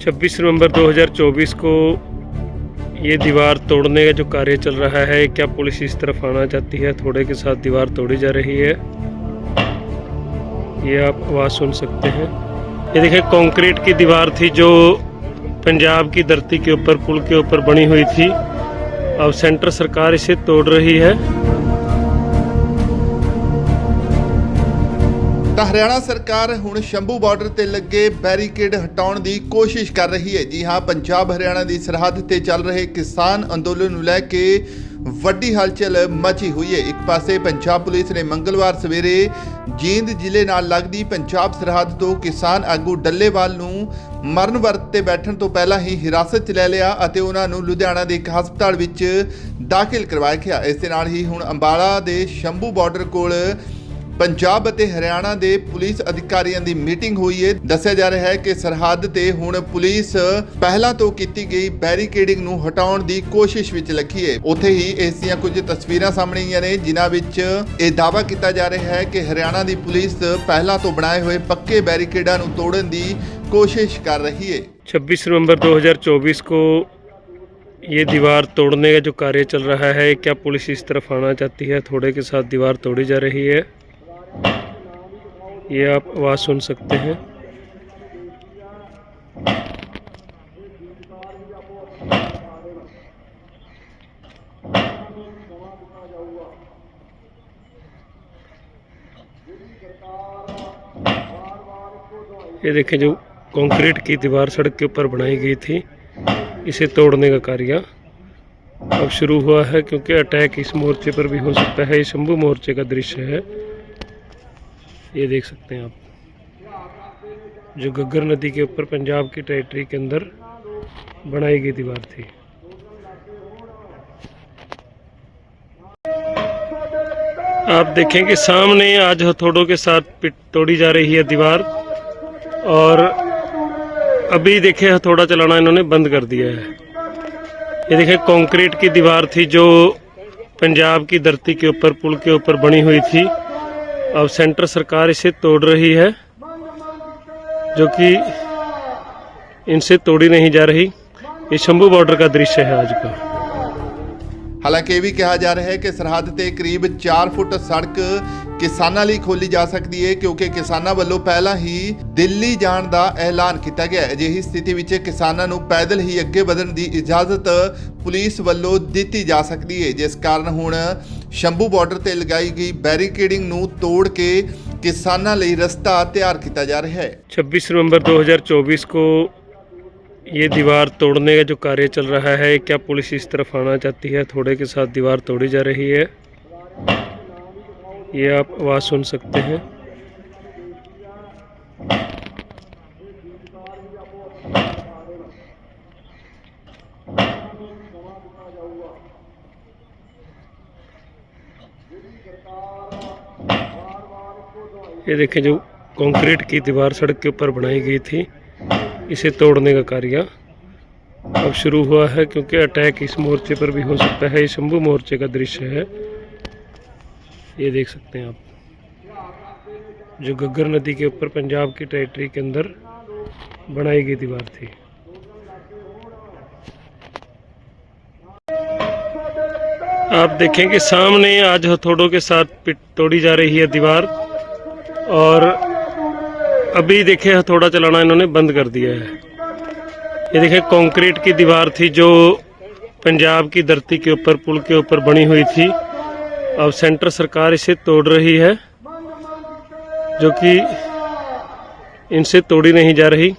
26 नवंबर 2024 को ये दीवार तोड़ने का जो कार्य चल रहा है, क्या पुलिस इस तरफ़ आना चाहती है? थोड़े के साथ दीवार तोड़ी जा रही है। ये आप आवाज़ सुन सकते हैं। ये देखिए, कंक्रीट की दीवार थी जो पंजाब की धरती के ऊपर, पुल के ऊपर बनी हुई थी। अब सेंटर सरकार इसे तोड़ रही है। ਤਾਂ ਹਰਿਆਣਾ ਸਰਕਾਰ ਹੁਣ ਸ਼ੰਭੂ ਬਾਰਡਰ ਤੇ ਲੱਗੇ ਬੈਰੀਕੇਡ ਹਟਾਉਣ ਦੀ ਕੋਸ਼ਿਸ਼ ਕਰ ਰਹੀ ਹੈ। ਜੀ ਹਾਂ, ਪੰਜਾਬ ਹਰਿਆਣਾ ਦੀ ਸਰਹੱਦ ਤੇ ਚੱਲ ਰਹੇ ਕਿਸਾਨ ਅੰਦੋਲਨ ਨੂੰ ਲੈ ਕੇ ਵੱਡੀ ਹਲਚਲ ਮਚੀ ਹੋਈ ਹੈ। ਇੱਕ ਪਾਸੇ ਪੰਜਾਬ ਪੁਲਿਸ ਨੇ ਮੰਗਲਵਾਰ ਸਵੇਰੇ ਜੀਂਦ ਜ਼ਿਲ੍ਹੇ ਨਾਲ ਲੱਗਦੀ ਪੰਜਾਬ ਸਰਹੱਦ ਤੋਂ ਕਿਸਾਨ ਆਗੂ ਡੱਲੇਵਾਲ ਨੂੰ ਮਰਨ ਵਰਤ ਤੇ ਬੈਠਣ ਤੋਂ ਪਹਿਲਾਂ ਹੀ ਹਿਰਾਸਤ 'ਚ ਲੈ ਲਿਆ ਅਤੇ ਉਹਨਾਂ ਨੂੰ ਲੁਧਿਆਣਾ ਦੇ ਇੱਕ ਹਸਪਤਾਲ ਵਿੱਚ ਦਾਖਲ ਕਰਵਾਇਆ ਗਿਆ। ਇਸ ਦੇ ਨਾਲ ਹੀ ਹੁਣ ਅੰਬਾਲਾ ਦੇ ਸ਼ੰਭੂ ਬਾਰਡਰ ਕੋਲ ਪੰਜਾਬ ਅਤੇ ਹਰਿਆਣਾ ਦੇ ਪੁਲਿਸ ਅਧਿਕਾਰੀਆਂ ਦੀ ਮੀਟਿੰਗ ਹੋਈ ਹੈ ਦੱਸਿਆ ਜਾ ਰਿਹਾ ਹੈ ਕਿ ਸਰਹੱਦ ਤੇ ਹੁਣ ਪੁਲਿਸ ਪਹਿਲਾਂ ਤੋਂ ਕੀਤੀ ਗਈ ਬੈਰੀਕੇਡਿੰਗ ਨੂੰ ਹਟਾਉਣ ਦੀ ਕੋਸ਼ਿਸ਼ ਵਿੱਚ ਲੱਗੀ ਹੈ ਉੱਥੇ ਹੀ ਇਸ ਦੀਆਂ ਕੁਝ ਤਸਵੀਰਾਂ ਸਾਹਮਣੇ ਆਈਆਂ ਨੇ ਜਿਨ੍ਹਾਂ ਵਿੱਚ ਇਹ ਦਾਅਵਾ ਕੀਤਾ ਜਾ ਰਿਹਾ ਹੈ ਕਿ ਹਰਿਆਣਾ ਦੀ ਪੁਲਿਸ ਪਹਿਲਾਂ ਤੋਂ ਬਣਾਏ ਹੋਏ ਪੱਕੇ ਬੈਰੀਕੇਡਾਂ ਨੂੰ ਤੋੜਨ ਦੀ ਕੋਸ਼ਿਸ਼ ਕਰ ਰਹੀ ਹੈ 26 नवंबर 2024 को ये दीवार तोड़ने का जो कार्य चल रहा है क्या पुलिस इस तरफ आना चाहती है थोड़े के साथ दीवार तोड़ी जा रही है ये आप आवाज़ सुन सकते हैं। ये देखें जो कंक्रीट की दीवार सड़क के ऊपर बनाई गई थी, इसे तोड़ने का कार्य अब शुरू हुआ है क्योंकि अटैक इस मोर्चे पर भी हो सकता है, ये शंभू मोर्चे का दृश्य है। ये देख सकते हैं आप। जो गग्गर नदी के ऊपर पंजाब की टेरिटरी के अंदर बनाई गई दीवार थी। आप देखें कि सामने आज हथौड़ों के साथ तोड़ी जा रही है दीवार और अभी देखे हथौड़ा चलाना इन्होंने बंद कर दिया है। ये देखे कंक्रीट की दीवार थी जो पंजाब की धरती के ऊपर, पुल के ऊपर बनी हुई थी। अब सेंटर सरकार इसे तोड़ रही है, जो कि इनसे तोड़ी नहीं जा रही। ये शंभू बॉर्डर का दृश्य है आज का। हालाँकि ये भी कहा जा रहा है कि सरहद के करीब चार फुट सड़क ਕਿਸਾਨਾਂ ਲਈ ਖੋਲੀ ਜਾ ਸਕਦੀ ਹੈ ਕਿਉਂਕਿ ਕਿਸਾਨਾਂ ਵੱਲੋਂ ਪਹਿਲਾਂ ਹੀ ਦਿੱਲੀ ਜਾਣ ਦਾ ਐਲਾਨ ਕੀਤਾ ਗਿਆ ਹੈ ਅਜਿਹੀ ਸਥਿਤੀ ਵਿੱਚ ਕਿਸਾਨਾਂ ਨੂੰ ਪੈਦਲ ਹੀ ਅੱਗੇ ਵਧਣ ਦੀ ਇਜਾਜ਼ਤ ਪੁਲਿਸ ਵੱਲੋਂ ਦਿੱਤੀ ਜਾ ਸਕਦੀ ਹੈ ਜਿਸ ਕਾਰਨ ਹੁਣ ਸ਼ੰਭੂ ਬਾਰਡਰ ਤੇ ਲਗਾਈ ਗਈ ਬੈਰੀਕੇਡਿੰਗ ਨੂੰ ਤੋੜ ਕੇ ਕਿਸਾਨਾਂ ਲਈ ਰਸਤਾ ਤਿਆਰ ਕੀਤਾ ਜਾ ਰਿਹਾ ਹੈ 26 नवंबर 2024 को ये दीवार तोड़ने का जो कार्य चल रहा है क्या पुलिस इस तरफ आना चाहती है थोड़े के साथ दीवार तोड़ी जा रही है ये आप आवाज़ सुन सकते हैं। ये देखें जो कंक्रीट की दीवार सड़क के ऊपर बनाई गई थी, इसे तोड़ने का कार्य अब शुरू हुआ है क्योंकि अटैक इस मोर्चे पर भी हो सकता है। ये शंभू मोर्चे का दृश्य है। ये देख सकते हैं आप। जो गग्गर नदी के ऊपर पंजाब की टेरिटरी के अंदर बनाई गई दीवार थी। आप देखें कि सामने आज हथौड़ों के साथ तोड़ी जा रही है दीवार और अभी देखे हथौड़ा चलाना इन्होंने बंद कर दिया है। ये देखे कंक्रीट की दीवार थी जो पंजाब की धरती के ऊपर, पुल के ऊपर बनी हुई थी। अब सेंटर सरकार इसे तोड़ रही है जो कि इनसे तोड़ी नहीं जा रही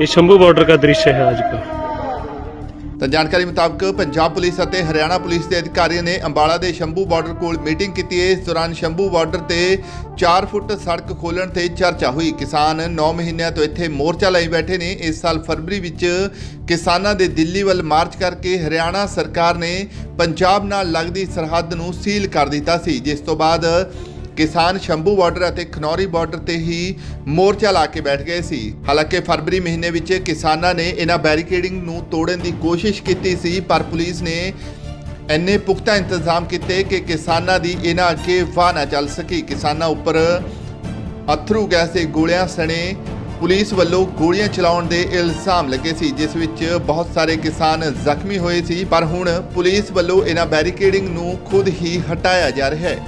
ये शंभू बॉर्डर का दृश्य है आज का ਤਾਂ ਜਾਣਕਾਰੀ ਮੁਤਾਬਕ ਪੰਜਾਬ ਪੁਲਿਸ ਅਤੇ ਹਰਿਆਣਾ ਪੁਲਿਸ ਦੇ ਅਧਿਕਾਰੀਆਂ ਨੇ ਅੰਬਾਲਾ ਦੇ ਸ਼ੰਭੂ ਬਾਰਡਰ ਕੋਲ ਮੀਟਿੰਗ ਕੀਤੀ। ਹੈ ਇਸ ਦੌਰਾਨ ਸ਼ੰਭੂ ਬਾਰਡਰ ਤੇ 4 ਫੁੱਟ ਸੜਕ ਖੋਲਣ ਤੇ ਚਰਚਾ ਹੋਈ। ਕਿਸਾਨ 9 ਮਹੀਨਿਆਂ ਤੋਂ ਇੱਥੇ ਮੋਰਚਾ ਲਈ ਬੈਠੇ ਨੇ। ਇਸ ਸਾਲ ਫਰਵਰੀ ਵਿੱਚ ਕਿਸਾਨਾਂ ਦੇ ਦਿੱਲੀ ਵੱਲ ਮਾਰਚ ਕਰਕੇ ਹਰਿਆਣਾ ਸਰਕਾਰ ਨੇ ਪੰਜਾਬ ਨਾਲ ਲੱਗਦੀ ਸਰਹੱਦ ਨੂੰ ਸੀਲ ਕਰ ਦਿੱਤਾ ਸੀ। ਜਿਸ ਤੋਂ ਬਾਅਦ ਕਿਸਾਨ ਸ਼ੰਭੂ ਬਾਰਡਰ ਅਤੇ ਖਨੌਰੀ ਬਾਰਡਰ ਤੇ ਹੀ ਮੋਰਚਾ ਲਾ ਕੇ ਬੈਠ ਗਏ ਸੀ। ਹਾਲਾਂਕਿ ਫਰਵਰੀ ਮਹੀਨੇ ਵਿੱਚ ਕਿਸਾਨਾਂ ਨੇ ਇਹਨਾਂ ਬੈਰੀਕੇਡਿੰਗ ਨੂੰ ਤੋੜਨ ਦੀ ਕੋਸ਼ਿਸ਼ ਕੀਤੀ ਸੀ, ਪਰ ਪੁਲਿਸ ਨੇ ਇੰਨੇ ਪੁਖਤਾ ਇੰਤਜ਼ਾਮ ਕੀਤੇ ਕਿ ਕਿਸਾਨਾਂ ਦੀ ਇਹਨਾਂ ਅੱਗੇ ਵਾਹ ਨਾ ਚੱਲ ਸਕੀ। ਕਿਸਾਨਾਂ ਉੱਪਰ ਅਥਰੂ ਗੈਸ ਦੇ ਗੋਲਿਆਂ ਸਣੇ ਪੁਲਿਸ ਵੱਲੋਂ ਗੋਲੀਆਂ ਚਲਾਉਣ ਦੇ ਇਲਜ਼ਾਮ ਲੱਗੇ ਸੀ, ਜਿਸ ਵਿੱਚ ਬਹੁਤ ਸਾਰੇ ਕਿਸਾਨ ਜ਼ਖਮੀ ਹੋਏ ਸੀ, ਪਰ ਹੁਣ ਪੁਲਿਸ ਵੱਲੋਂ ਇਹਨਾਂ ਬੈਰੀਕੇਡਿੰਗ ਨੂੰ ਖੁਦ ਹੀ ਹਟਾਇਆ ਜਾ ਰਿਹਾ ਹੈ।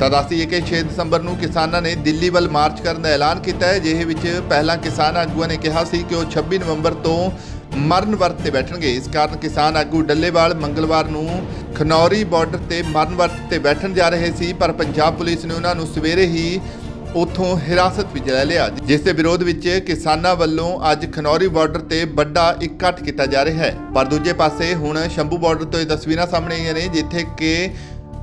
ਤਾਂ ਦੱਸੀਏ ਕਿ 6 ਦਸੰਬਰ ਨੂੰ ਕਿਸਾਨਾਂ ਨੇ ਦਿੱਲੀ ਵੱਲ ਮਾਰਚ ਕਰਨ ਦਾ ਐਲਾਨ ਕੀਤਾ ਹੈ ਜਿਹੇ ਵਿੱਚ ਪਹਿਲਾਂ ਕਿਸਾਨ ਆਗੂਆਂ ਨੇ ਕਿਹਾ ਸੀ ਕਿ ਉਹ 26 ਨਵੰਬਰ ਤੋਂ ਮਰਨ ਵਰਤ ਤੇ ਬੈਠਣਗੇ। ਇਸ ਕਾਰਨ ਕਿਸਾਨ ਆਗੂ ਡੱਲੇਵਾਲ ਮੰਗਲਵਾਰ ਨੂੰ ਖਨੌਰੀ ਬਾਰਡਰ ਤੇ ਮਰਨ ਵਰਤ ਤੇ ਬੈਠਣ ਜਾ ਰਹੇ ਸੀ, ਪਰ ਪੰਜਾਬ ਪੁਲਿਸ ਨੇ ਉਹਨਾਂ ਨੂੰ ਸਵੇਰੇ ਹੀ ਉਥੋਂ ਹਿਰਾਸਤ ਵਿੱਚ ਲੈ ਲਿਆ। ਜਿਸ ਦੇ ਵਿਰੋਧ ਵਿੱਚ ਕਿਸਾਨਾਂ ਵੱਲੋਂ ਅੱਜ ਖਨੌਰੀ ਬਾਰਡਰ ਤੇ ਵੱਡਾ ਇਕੱਠ ਕੀਤਾ ਜਾ ਰਿਹਾ ਹੈ। ਪਰ ਦੂਜੇ ਪਾਸੇ ਹੁਣ ਸ਼ੰਭੂ ਬਾਰਡਰ ਤੋਂ ਇਹ ਤਸਵੀਰਾਂ ਸਾਹਮਣੇ ਆਈਆਂ ਨੇ, ਜਿੱਥੇ ਕਿ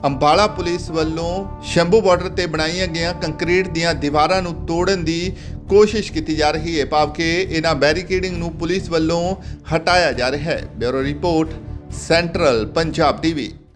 ਅੰਬਾਲਾ ਪੁਲਿਸ ਵੱਲੋਂ ਸ਼ੰਭੂ ਬਾਰਡਰ ਤੇ ਬਣਾਈਆਂ ਗਈਆਂ ਕੰਕਰੀਟ ਦੀਆਂ ਦੀਵਾਰਾਂ ਨੂੰ ਤੋੜਨ ਦੀ ਕੋਸ਼ਿਸ਼ ਕੀਤੀ ਜਾ ਰਹੀ ਹੈ, ਭਾਵ ਕਿ ਇਹਨਾਂ ਬੈਰੀਕੇਡਿੰਗ ਨੂੰ ਪੁਲਿਸ ਵੱਲੋਂ ਹਟਾਇਆ ਜਾ ਰਿਹਾ ਹੈ। Bureau report, central Punjab TV.